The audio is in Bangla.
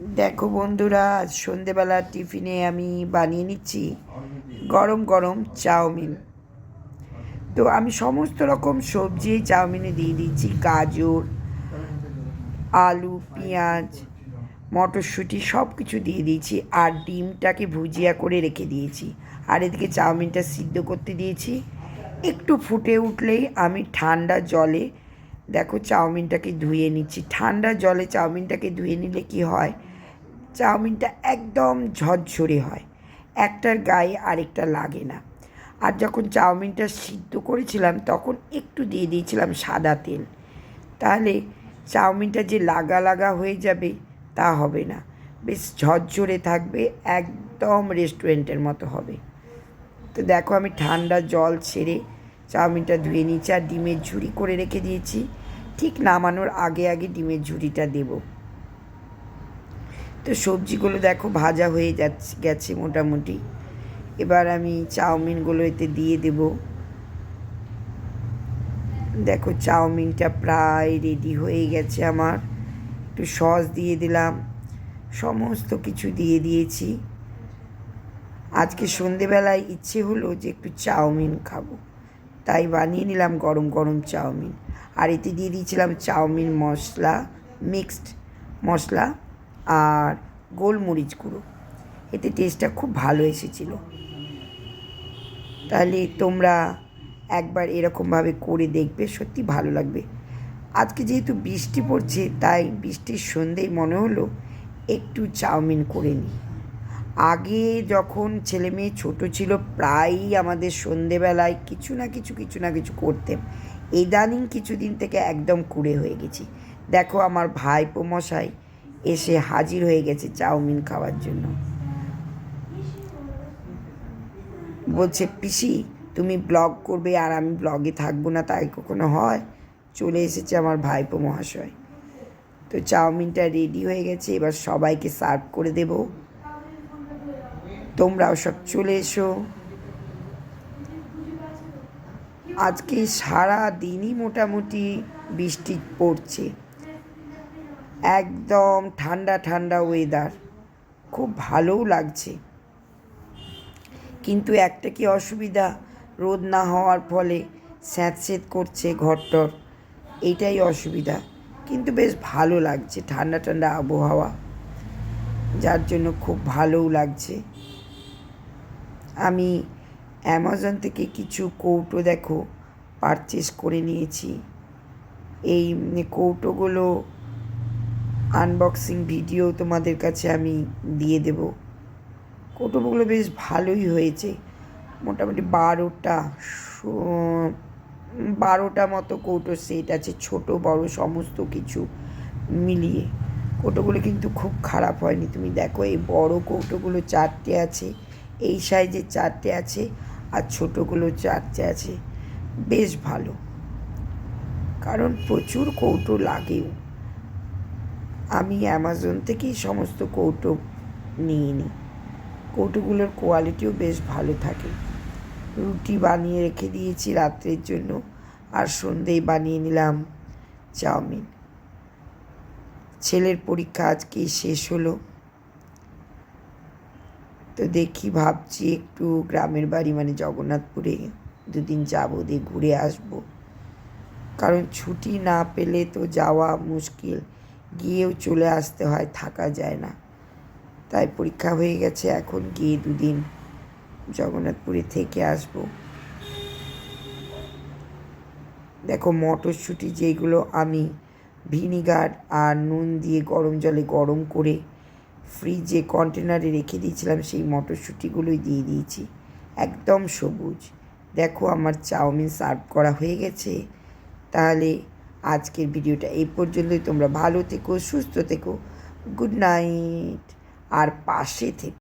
দেখো বন্ধুরা, আজ সন্ধেবেলার টিফিনে আমি বানিয়ে নিচ্ছি গরম গরম চাউমিন। তো আমি সমস্ত রকম সবজি চাউমিনে দিয়ে দিচ্ছি। গাজর, আলু, পেঁয়াজ, মটরশুঁটি সব কিছু দিয়ে দিয়েছি আর ডিমটাকে ভুজিয়া করে রেখে দিয়েছি। আর এদিকে চাউমিনটা সিদ্ধ করতে দিয়েছি। একটু ফুটে উঠলেই আমি ঠান্ডা জলে, দেখো চাউমিনটাকে ধুয়ে নিচ্ছি। ঠান্ডা জলে চাউমিনটাকে ধুয়ে নিলে কি হয়? চাউমিনটা একদম ঝরঝরে হয়। একটার গায়ে আরেকটা লাগে না। আর যখন চাউমিনটা সিদ্ধ করেছিলাম, তখন একটু দিয়ে দিয়েছিলাম সাদা তেল। তাহলে চাউমিনটা যে লাগা লাগা হয়ে যাবে, তা হবে না। বেশ ঝরঝরে থাকবে, একদম রেস্টুরেন্টের মতো হবে। তো দেখো আমি ঠান্ডা জল ছেড়ে চাউমিনটা ধুয়ে নিয়েছি আর ডিমের ঝুড়ি করে রেখে দিয়েছি। ঠিক নামানোর আগে আগে ডিমের ঝুড়িটা দেবো। তো সবজিগুলো দেখো ভাজা হয়ে যাচ্ছে, গেছে মোটামুটি। এবার আমি চাউমিনগুলো এতে দিয়ে দেব। দেখো চাউমিনটা প্রায় রেডি হয়ে গেছে আমার। একটু সস দিয়ে দিলাম, সমস্ত কিছু দিয়ে দিয়েছি। আজকে সন্ধেবেলায় ইচ্ছে হলো যে একটু চাউমিন খাব। তাই বানিয়ে নিলাম গরম গরম চাউমিন। আর এতে দিয়ে দিয়েছিলাম চাউমিন মশলা মিক্সড মশলা। আর গোলমরিচ গুঁড়ো। এতে টেস্টটা খুব ভালো এসেছিল। তাহলে তোমরা একবার এরকমভাবে করে দেখবে, সত্যি ভালো লাগবে। আজকে যেহেতু বৃষ্টি পড়ছে, তাই বৃষ্টির সন্ধ্যেই মনে হলো একটু চাউমিন করে নিই। আগে যখন ছেলে মেয়ে ছোটো ছিল, প্রায়ই আমাদের সন্ধেবেলায় কিছু না কিছু কিছু না কিছু করতেম ইদানিং কিছুদিন থেকে একদম কুড়ে হয়ে গেছি। দেখো আমার ভাইপো মশাই এসে হাজির হয়ে গেছে চাউমিন খাওয়ার জন্য। বলছে, পিসি, তুমি ব্লগ করবে আর আমি ব্লগে থাকব না, তাই কখনো হয়? চলে এসেছে আমার ভাইপো মহাশয়। তো চাউমিনটা রেডি হয়ে গেছে, এবার সবাইকে সার্ভ করে দেব। তোমরাও সব চলে এসো। আজকে সারা দিনই মোটামুটি বৃষ্টি পড়ছে। একদম ঠান্ডা ঠান্ডা ওয়েদার খুব ভালোও লাগছে। কিন্তু একটা কি অসুবিধা? রোদ না হওয়ার ফলে স্যাঁতস্যাঁত করছে ঘরটর। এইটাই অসুবিধা। কিন্তু বেশ ভালো লাগছে ঠান্ডা ঠান্ডা আবহাওয়া। যার জন্য খুব ভালোও লাগছে। আমি অ্যামাজন থেকে কিছু কৌটো দেখো পারচেস করে নিয়েছি। এই কৌটোগুলো আনবক্সিং ভিডিও তোমাদের কাছে আমি দিয়ে দেব। কৌটোগুলো বেশ ভালোই হয়েছে। মোটামুটি বারোটা বারোটা মতো কৌটো সেট আছে, ছোট, বড়, সমস্ত কিছু মিলিয়ে। কৌটোগুলো কিন্তু খুব খারাপ হয়নি। তুমি দেখো এই বড় কৌটোগুলো চারটে আছে, এই সাইজের চারটে আছে আর ছোটোগুলো চারটে আছে। বেশ ভালো। কারণ প্রচুর কৌটো লাগেও। আমি অ্যামাজন থেকেই সমস্ত কৌটো নিয়ে নিই। কৌটোগুলোর কোয়ালিটিও বেশ ভালো থাকে। রুটি বানিয়ে রেখে দিয়েছি রাত্রের জন্য, আর সন্ধেই বানিয়ে নিলাম চাউমিন। ছেলের পরীক্ষা আজকেই শেষ হলো। তো দেখি ভাবছি একটু গ্রামের বাড়ি মানে জগন্নাথপুরে দুদিন যাব, দিয়ে ঘুরে আসব। কারণ ছুটি না পেলে তো যাওয়া মুশকিল। গিয়েও চলে আসতে হয়, থাকা যায় না। তাই পরীক্ষা হয়ে গেছে, এখন গিয়ে দুদিন জগন্নাথপুরে থেকে আসব। দেখো মটরশুঁটি যেগুলো আমি ভিনিগার আর নুন দিয়ে গরম জলে গরম করে ফ্রিজে কন্টেনারে রেখে দিয়েছিলাম, সেই মটরশুঁটিগুলোই দিয়ে দিয়েছি। একদম সবুজ। দেখো আমার চাউমিন সার্ভ করা হয়ে গেছে। তাহলে আজকের ভিডিওটা এই পর্যন্তই। তোমরা ভালো থেকো সুস্থ থেকো। Good night. আর পাশে থেকো।